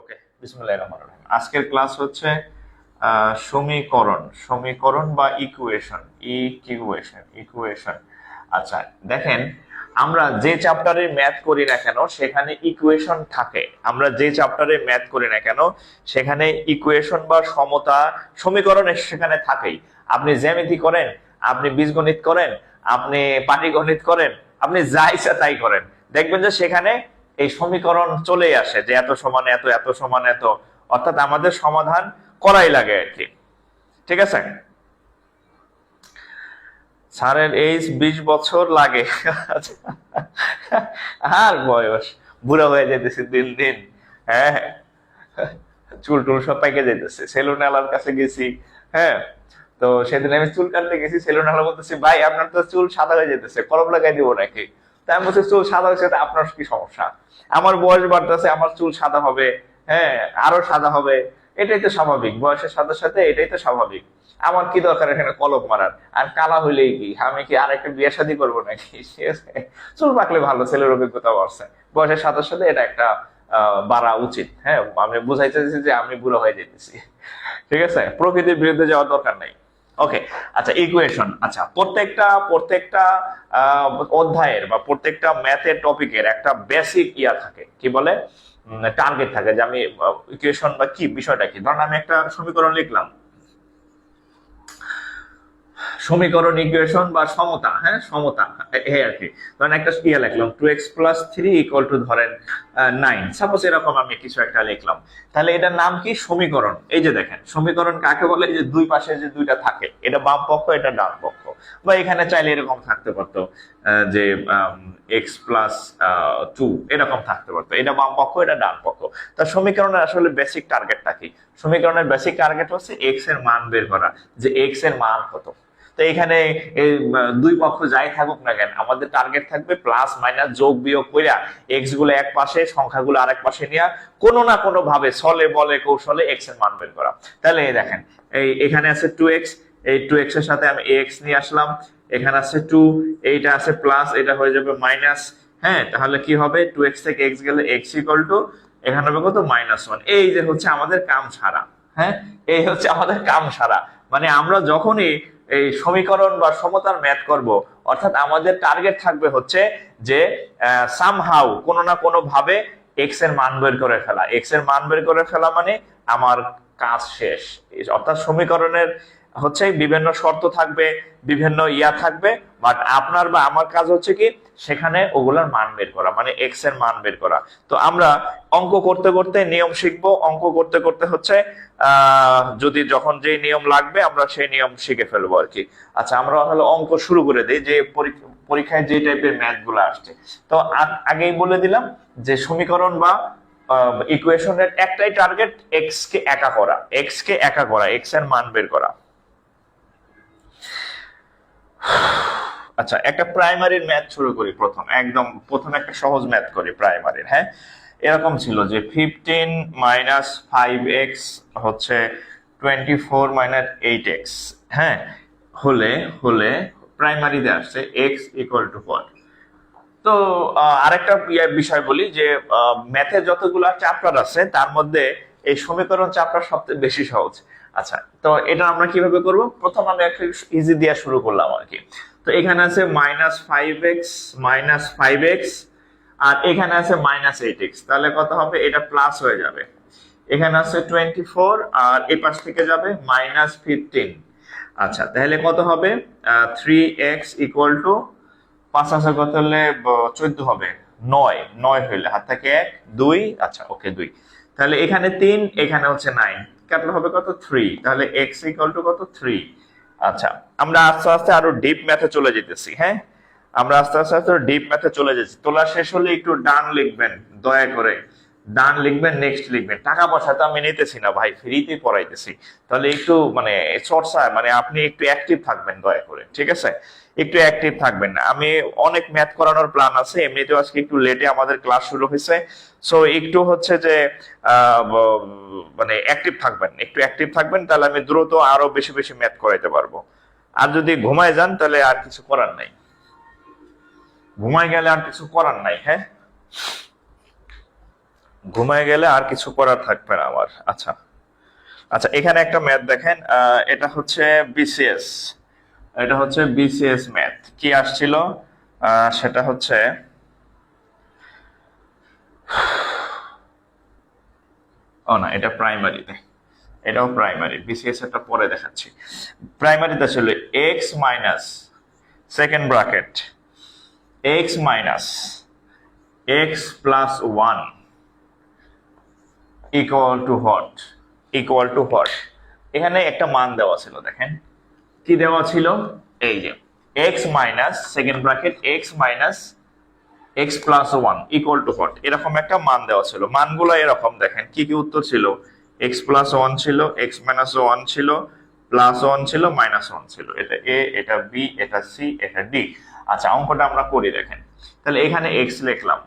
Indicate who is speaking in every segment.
Speaker 1: ওকে বিসমুল্লাহির আজকের ক্লাস হচ্ছে সমীকরণ। সমীকরণ বা ইকুয়েশন ইকুয়েশন ইকুয়েশন আচ্ছা দেখেন, আমরা যে চ্যাপ্টারে ম্যাথ করি না কেন, সেখানে ইকুয়েশন থাকে। আমরা যে চ্যাপ্টারে ম্যাথ করি না কেন, সেখানে ইকুয়েশন বা সমতা সমীকরণ সেখানে থাকেই। আপনি জ্যামিতি করেন, আপনি বীজগণিত করেন, আপনি পাটিগণিত করেন, আপনি যা ইচ্ছা তাই করেন। দেখবেন যে সেখানে এই সমীকরণ চলে আসে যে এত সমান এত এত সমান এত। অর্থাৎ আমাদের সমাধান করাই লাগে আর কি। ঠিক আছে? স্যারের এইজ বিশ বছর লাগে। আর বয়স। বুড়ো হয়ে যেতেছে দিন দিন। হ্যাঁ চুল টুল সব পাইকে যেতেছে সেলুন আলার কাছে গেছি। হ্যাঁ তো সেদিন আমি চুল কাটতে গেছি, সেলুন আলা বলতেছি, ভাই, আপনার তো চুল সাদা হয়ে যেতেছে কলম লাগাই দিব নাকি? তা আমি বলছি চুল সাদা হয়েছে আপনার কি সমস্যা? আমার বয়স বাড়তেছে, আমার চুল সাদা হবে হ্যাঁ আরও সাদা হবে, এটাই তো স্বাভাবিক। বয়সের সাথে সাথে এটাই তো স্বাভাবিক। আমার কি দরকার এখানে কলক মারার? আর কালা হইলেই কি? আমি কি আর একটা বিয়ে শাদী করব নাকি? চুল পাকলে ভালো, ছেলের অভিজ্ঞতা বাড়ছে বয়সের সাথে সাথে এটা একটা বাড়া উচিত হ্যাঁ আমি বুঝাইতে চাইছি যে আমি বুড়ো হয়ে যেতেছি। ঠিক আছে? প্রকৃতির বিরুদ্ধে যাওয়ার দরকার নাই। ওকে আচ্ছা ইকুয়েশন আচ্ছা প্রত্যেকটা প্রত্যেকটা অধ্যায়ের বা প্রত্যেকটা ম্যাথের টপিকের একটা বেসিক ইয়া থাকে। কি বলে? টার্গেট থাকে যে আমি ইকুয়েশন বা কি, বিষয়টা কি? ধরুন আমি একটা সমীকরণ লিখলাম। সমীকরণ ইকুয়েশন বা সমতা হ্যাঁ? সমতা এই আর কি। ধরেন একটা ইয়ে লিখলাম two x plus three equal to ধরেন নাইন সাপোজ এরকম আমি কিছু একটা লিখলাম। তাহলে এটার নাম কি? সমীকরণ। এই যে দেখেন, সমীকরণ কাকে বলে? যে দুই পাশে যে দুইটা থাকে, এটা বাম পক্ষ, এটা ডান পক্ষ। বা এখানে চাইলে এরকম থাকতে পারতো যে এক্স প্লাস টু এরকম থাকতে পারতো। এটা বাম পক্ষ, এটা ডান পক্ষ। তা সমীকরণের আসলে বেসিক টার্গেটটা কি? সমীকরণের বেসিক টার্গেট হচ্ছে এক্সের মান বের করা, যে এক্সের মান কত? তো এখানে দুই পক্ষ যাই থাকুক না কেন, আমাদের টার্গেট থাকবে প্লাস মাইনাস যোগ বিয়োগ কইরা এক্সগুলো এক পাশে, সংখ্যাগুলো আরেক পাশে নিয়ে কোনো না কোনো ভাবে ছলে বলে, কৌশলে এক্সের মান বের করা। তাহলে এই দেখেন, এই এখানে আছে টু এক্স এই টু এক্সের সাথে আমি এক্স নিয়ে আসলাম, এখানে আছে টু এইটা আছে প্লাস এটা হয়ে যাবে মাইনাস হ্যাঁ তাহলে কি হবে? টু এক্স থেকে এক্স গেলে এক্স ইকুয়াল টু এখানে হবে কত? মাইনাস ওয়ান এই যে হচ্ছে আমাদের কাম সারা হ্যাঁ এই হচ্ছে আমাদের কাম সারা। মানে আমরা যখনই এই সমীকরণ বা সমতার ম্যাথ করব। অর্থাৎ আমাদের টার্গেট থাকবে হচ্ছে যে সামহাউ কোনো না কোনো ভাবে এক্সের মান বের করে ফেলা। এক্সের মান বের করে ফেলা মানে আমার কাজ শেষ। অর্থাৎ সমীকরণের হচ্ছে বিভিন্ন শর্ত থাকবে, বিভিন্ন ইয়া থাকবে বাট আপনার বা আমার কাজ হচ্ছে কি, সেখানে ওগুলার মান বের করা মানে এক্সের মান বের করা। তো আমরা অঙ্ক করতে করতে নিয়ম শিখব। অঙ্ক করতে করতে হচ্ছে, আহ, যদি যখন যে নিয়ম লাগবে, আমরা সেই নিয়ম শিখে ফেলব আর কি। আচ্ছা আমরা তাহলে অঙ্ক শুরু করে দিই, যে পরীক্ষা- পরীক্ষায় যে টাইপের ম্যাথগুলো আসছে। তো আগেই বলে দিলাম যে সমীকরণ বা ইকুয়েশনের একটাই টার্গেট এক্স কে একা করা এক্স কে একা করা এক্সের মান বের করা। আচ্ছা একটা প্রাইমারির ম্যাথ শুরু করি প্রথম। একদম প্রথম একটা সহজ ম্যাথ করি প্রাইমারির হ্যাঁ? এরকম ছিল যে ফিফটিন মাইনাস ফাইভ এক্স হচ্ছে twenty four minus eight x হ্যাঁ? হলে হলে প্রাইমারিতে আসছে এক্স ইকুয়াল টু ফোর তো আরেকটা ইয়ে বিষয় বলি যে ম্যাথে যতগুলো চ্যাপ্টার আছে, তার মধ্যে এই সমীকরণ চ্যাপ্টার সবচেয়ে বেশি সহজ। আচ্ছা তো এটা আমরা কীভাবে করব? প্রথম আমি একটা ইজি দিয়ে শুরু করলাম আর কি। তো এখানে আছে minus five x minus five x আর এখানে আছে মাইনাস এইট এক্স তাহলে কত হবে? এটা প্লাস হয়ে যাবে। এখানে আছে টোয়েন্টি ফোর আর এ পাশ থেকে যাবে মাইনাস ফিফটিন আচ্ছা তাহলে কত হবে? থ্রি এক্স ইকুয়াল টু পাঁচ আছে কত হলে? চোদ্দ হবে। নয়। নয় হইলে হাত থেকে এক, দুই আচ্ছা ওকে দুই। তাহলে এখানে তিন, এখানে হচ্ছে নাইন কাটলে হবে কত? থ্রি তাহলে এক্স ইকুয়াল টু কত? থ্রি আচ্ছা আমরা আস্তে আস্তে আরও ডিপ ম্যাথে চলে যেতেছি হ্যাঁ? আমরা আস্তে আস্তে আস্তে ডিপ ম্যাথে চলে যাচ্ছি তোলা শেষ হলে একটু ডান লিখবেন, দয়া করে। ডান লিখবেন নেক্সট লিখবেন। টাকা পয়সা তো আমি নিতেছি না ভাই ফ্রিতে পড়াইতেছি। তাহলে একটু মানে চর্চা মানে আপনি একটু অ্যাক্টিভ থাকবেন দয়া করে, ঠিক আছে? একটু অ্যাক্টিভ থাকবেন আমি অনেক ম্যাথ করানোর প্ল্যান আছে, এমনিতেও আজকে একটু লেটে আমাদের ক্লাস শুরু হয়েছে। সো একটু হচ্ছে যে মানে অ্যাক্টিভ থাকবেন, একটু অ্যাক্টিভ থাকবেন, তাহলে আমি দ্রুত আরও বেশি বেশি ম্যাথ করাইতে পারব। আর যদি ঘুমায় যান, তাহলে আর কিছু করার নাই। ঘুমায় গেলে আর কিছু করার নাই হ্যাঁ? ঘুমায় গেলে আর কিছু করার থাকবে না আমার। আচ্ছা। আচ্ছা এখানে একটা ম্যাথ দেখেন এটা হচ্ছে বিসিএস এটা হচ্ছে বিসিএস ম্যাথ কি আসছিল? সেটা হচ্ছে ও না, এটা প্রাইমারিতে এটাও প্রাইমারি বিসিএস একটা পরে দেখাচ্ছি। প্রাইমারিতে ছিল x minus second bracket x minus x plus one equal to hot equal to hot এখানে একটা মান দেওয়া ছিল, দেখেন। কি দেওয়া ছিল? এই যে x minus second bracket x minus x plus one equal to hot এরকম একটা মান দেওয়া ছিল। মানগুলো এরকম, দেখেন, কি কি উত্তর ছিল? এক্স প্লাস ওয়ান ছিল এক্স মাইনাস ওয়ান ছিল প্লাস ওয়ান ছিল মাইনাস ওয়ান ছিল। এটা এ এটা বি এটা সি এটা ডি আচ্ছা অঙ্কটা আমরা করি, দেখেন। তাহলে এখানে এক্স লিখলাম।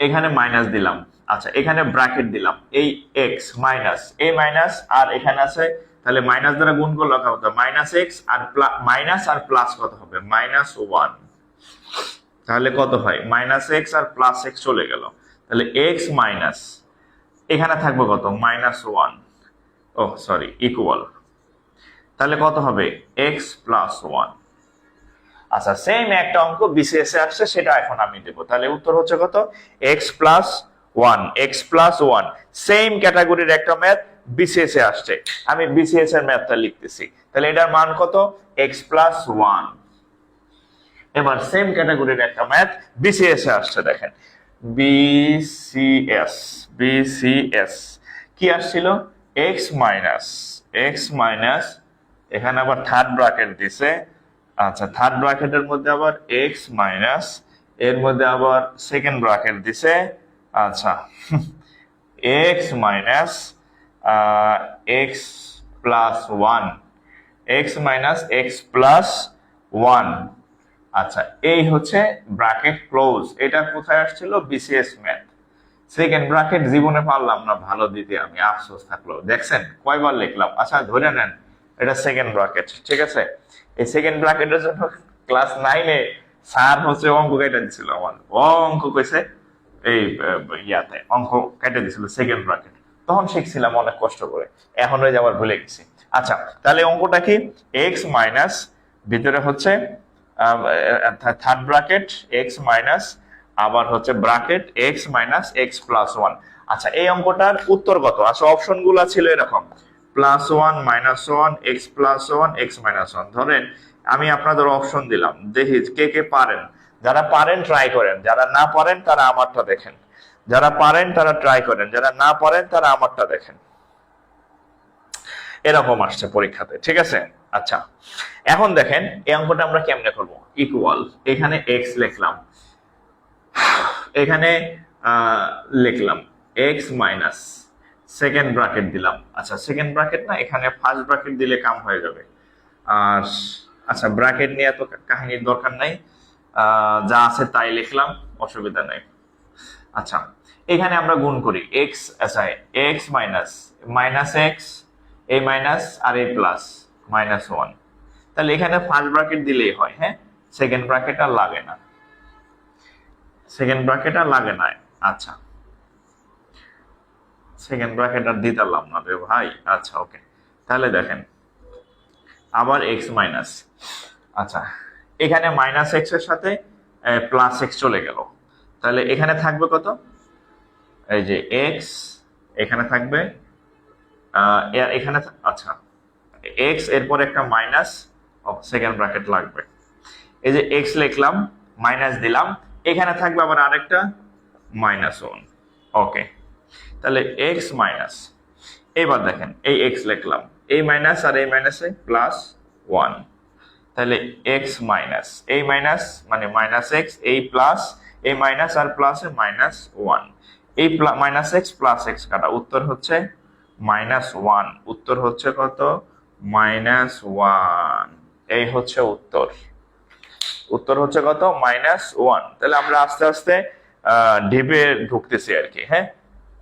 Speaker 1: এখানে মাইনাস দিলাম। আচ্ছা এখানে ব্র্যাকেট দিলাম। এই এক্স মাইনাস এ মাইনাস আর এখানে আছে তাহলে মাইনাস দ্বারা গুণ করলে কত মাইনাস এক্স আর মাইনাস আর প্লাস কত হবে? মাইনাস ওয়ান তাহলে কত হয়? মাইনাস এক্স আর প্লাস এক্স চলে গেল। তাহলে এক্স মাইনাস এখানে থাকবে কত? মাইনাস ওয়ান ও সরি ইকুয়াল তাহলে কত হবে? এক্স প্লাস ওয়ান আচ্ছা সেম একটা অঙ্ক এ আসছে, সেটা এখন আমি দেব। তাহলে উত্তর হচ্ছে কত? X plus one x plus one same ক্যাটাগরির একটা ম্যাথ বিসিএস এ আসছে। আমি বিসিএস এর ম্যাথটা লিখতেছি। তাহলে এটার মান কত? এক্স প্লাস ওয়ান এবার সেম ক্যাটাগরির একটা ম্যাথ বিসিএস এ আসছে, দেখেন। বিসিএস বিসিএস কি আসছিল? এক্স মাইনাস এক্স মাইনাস এখানে আবার থার্ড ব্র্যাকেট দিছে। আচ্ছা থার্ড ব্র্যাকেটের মধ্যে আবার এক্স মাইনাস এর মধ্যে আবার সেকেন্ড ব্র্যাকেট দিছে। আচ্ছা x minus x plus one x minus x plus one আচ্ছা এই হচ্ছে ব্র্যাকেট ক্লোজ এটা কোথায় আসছিল? বিসিএস ম্যাথ সেকেন্ড ব্র্যাকেট জীবনে পারলাম না, ভালো দিতে আমি, আফসোস থাকল। দেখছেন? কয়বার লিখলাম? আচ্ছা ধরে নেন, এটা সেকেন্ড ব্র্যাকেট ঠিক আছে? এই সেকেন্ড ব্র্যাকেটের জন্য ক্লাস নাইনে স্যার হচ্ছে অঙ্ক কেটে দিছিল আমার। অঙ্ক কইছে, এই ইয়াতে, অঙ্ক কেটে দিছিল সেকেন্ড ব্র্যাকেট তখন শিখছিলাম অনেক কষ্ট করে। এখন ওই যে আবার ভুলে গেছি। আচ্ছা তাহলে অঙ্কটা কি? এক্স মাইনাস ভিতরে হচ্ছে থার্ড ব্র্যাকেট এক্স মাইনাস আবার হচ্ছে bracket x minus x plus one আচ্ছা এই অঙ্কটার উত্তর কত? আচ্ছা অপশনগুলা ছিল এরকম। Plus one minus one x plus one x minus one ধরেন, আমি আপনাদের অপশন দিলাম। দেখি কে কে পারেন। যারা পারেন ট্রাই করেন। যারা না পারেন, তারা আমারটা দেখেন। যারা পারেন তারা ট্রাই করেন, যারা না পারেন তারা আমারটা দেখেন। এরকম আসছে পরীক্ষাতে, ঠিক আছে? আচ্ছা এখন দেখেন এই অঙ্কটা আমরা কেমনে করব? ইকুয়াল এখানে এক্স লিখলাম। এখানে লিখলাম এক্স মাইনাস সেকেন্ড ব্র্যাকেট দিলাম। আচ্ছা সেকেন্ড ব্র্যাকেট না, এখানে ফার্স্ট ব্র্যাকেট দিলে কাম হয়ে যাবে। আর আচ্ছা ব্র্যাকেট নিয়ে এত কাহিনীর দরকার নাই। যা আছে তাই লিখলাম, অসুবিধা নাই। আচ্ছা এখানে আমরা গুণ করি এক্স আচ্ছা x minus minus x a minus R A plus minus one তাহলে এখানে ফার্স্ট ব্র্যাকেট দিলেই হয় হ্যাঁ? সেকেন্ড ব্র্যাকেট আর লাগে না। সেকেন্ড ব্র্যাকেট আর লাগে না। আচ্ছা। সেকেন্ড ব্র্যাকেট আর দিতে পারলাম না রে ভাই। আচ্ছা ওকে তাহলে দেখেন, আবার এক্স মাইনাস আচ্ছা এখানে মাইনাস এক্সের সাথে প্লাস এক্স চলে গেল। তাহলে এখানে থাকবে কত? এই যে এক্স এখানে থাকবে এখানে আচ্ছা এক্স এরপর একটা মাইনাস সেকেন্ড ব্র্যাকেট লাগবে। এই যে এক্স লিখলাম মাইনাস দিলাম, এখানে থাকবে আবার আরেকটা মাইনাস ওয়ান ওকে তাহলে এক্স মাইনাস এবার দেখেন, এই এক্স লিখলাম, এই মাইনাস আর এই মাইনাসে প্লাস ওয়ান তাহলে এক্স মাইনাস এই মাইনাস মানে মাইনাস এক্স এই প্লাস এই মাইনাস আর প্লাসে মাইনাস ওয়ান এই মাইনাস এক্স প্লাস এক্স কাটা। উত্তর হচ্ছে মাইনাস ওয়ান উত্তর হচ্ছে কত? মাইনাস ওয়ান এই হচ্ছে উত্তর। উত্তর হচ্ছে কত? মাইনাস ওয়ান তাহলে আমরা আস্তে আস্তে ডিপে ঢুকতেছি আর কি হ্যাঁ?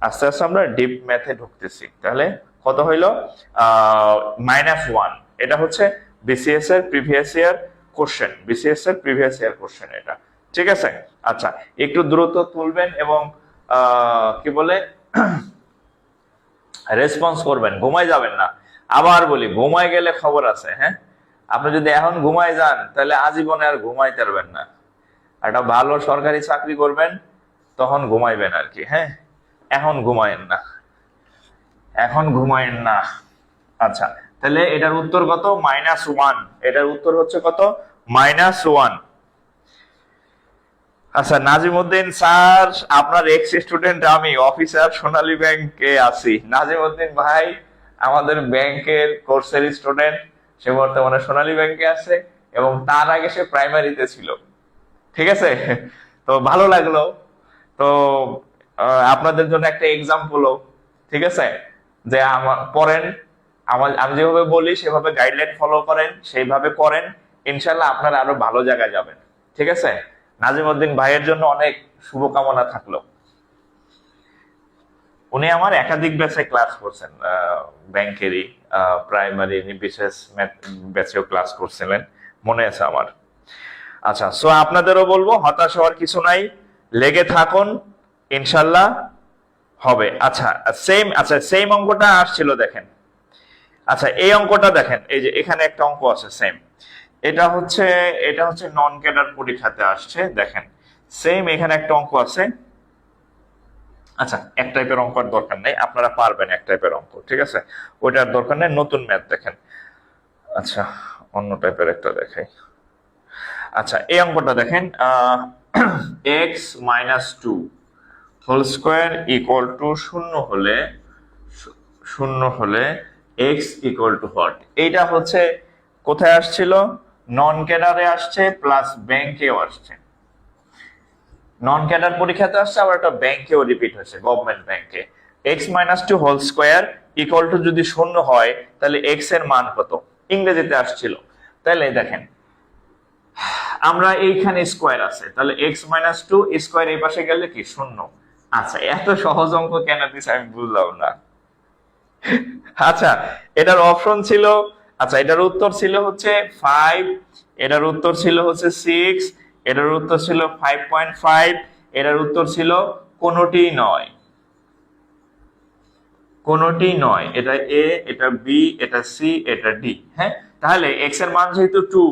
Speaker 1: আস্তে আস্তে আমরা ডিপ ম্যাথে ঢুকতেছি। তাহলে কত হইল? মাইনাস ওয়ান এটা হচ্ছে বিসিএস এর প্রিভিয়াস ইয়ার কোশ্চেন বিসিএস এর প্রিভিয়াস ইয়ার কোশ্চেন এটা। ঠিক আছে? আচ্ছা একটু দ্রুত তুলবেন এবং কি বলে রেসপন্স করবেন ঘুমাই যাবেন না। আবার বলি ঘুমাই গেলে খবর আছে হ্যাঁ? আপনি যদি এখন ঘুমাই যান, তাহলে আজীবনে আর ঘুমাইতে পারবেন না। একটা ভালো সরকারি চাকরি করবেন, তখন ঘুমাইবেন আর কি হ্যাঁ? এখন ঘুমায়েন না। এখন ঘুমায়েন না। আচ্ছা তাহলে এটার উত্তর কত? মাইনাস ওয়ান এটার উত্তর হচ্ছে কত? মাইনাস ওয়ান আচ্ছা নাজিমুদ্দিন স্যার, আপনার এক্স স্টুডেন্ট আমি অফিসার সোনালী ব্যাংকে আছি। নাজিমুদ্দিন ভাই, আমাদের ব্যাংকের কোর্সের স্টুডেন্ট সে বর্তমানে সোনালী ব্যাংকে আছে এবং তার আগে সে প্রাইমারিতে ছিল। ঠিক আছে? তো ভালো লাগল। তো আপনাদের জন্য একটা এক্সাম্পল ঠিক আছে? যে আমার পড়েন। আমার আমি যেভাবে বলি, সেভাবে গাইডলাইন ফলো করেন, সেইভাবে করেন ইনশাল্লাহ আপনারা আরও ভালো জায়গায় যাবেন। ঠিক আছে? নাজিমউদ্দিন ভাইয়ের জন্য অনেক শুভকামনা থাকল। উনি আমার একাধিক ব্যাচে ক্লাস করছেন ব্যাংকেরই প্রাইমারি বিশেষ ব্যাচেও ক্লাস করছিলেন, মনে আছে আমার। আচ্ছা সো আপনাদেরও বলব, হতাশ হওয়ার কিছু নাই, লেগে থাকুন, ইনশাল্লাহ হবে। আচ্ছা সেম আচ্ছা সেম অঙ্কটা আসছিল, দেখেন। আচ্ছা এই অঙ্কটা দেখেন, এই যে এখানে একটা অঙ্ক আছে সেম এটা হচ্ছে এটা হচ্ছে নন ক্যাডার পরীক্ষাতে আসছে, দেখেন। সেম এখানে একটা অঙ্ক আছে। আচ্ছা এক টাইপের অঙ্ক আর দরকার নেই, আপনারা পারবেন এক টাইপের অঙ্ক, ঠিক আছে? ওইটার দরকার নেই, নতুন ম্যাথ দেখেন। আচ্ছা অন্য টাইপের একটা দেখাই। আচ্ছা এই অঙ্কটা দেখেন x minus two whole square equal to শূন্য হলে শূন্য হলে এক্স ইকুয়াল টু হোয়াট এইটা হচ্ছে, কোথায় আসছিল? নন ক্যাডারে আসছে প্লাস ব্যাংকেও আসছে। নন ক্যাডার পরীক্ষাতে আসছে, আবার একটা ব্যাংকেও রিপিট হয়েছে গভর্নমেন্ট ব্যাংকে x minus two whole square equal to যদি শূন্য হয়, তাহলে এক্সের মান কত? ইংরেজিতে আসছিল। তাহলে দেখেন, আমরা এইখানে স্কোয়ার আছে, তাহলে এক্স মাইনাস টু স্কোয়ার এই পাশে গেলে কি? শূন্য। আচ্ছা এত সহজ অঙ্ক কেন দিছে আমি বুঝলাম না। আচ্ছা এটার অপশন ছিল আচ্ছা এটার উত্তর ছিল হচ্ছে ফাইভ এটার উত্তর ছিল হচ্ছে সিক্স এটার উত্তর ছিল ফাইভ পয়েন্ট ফাইভ এটার উত্তর ছিল কোনোটি নয়। কোনোটি নয়, এটা এ এটা বি এটা সি এটা ডি হ্যাঁ? তাহলে এক্সের মান যেহেতু টু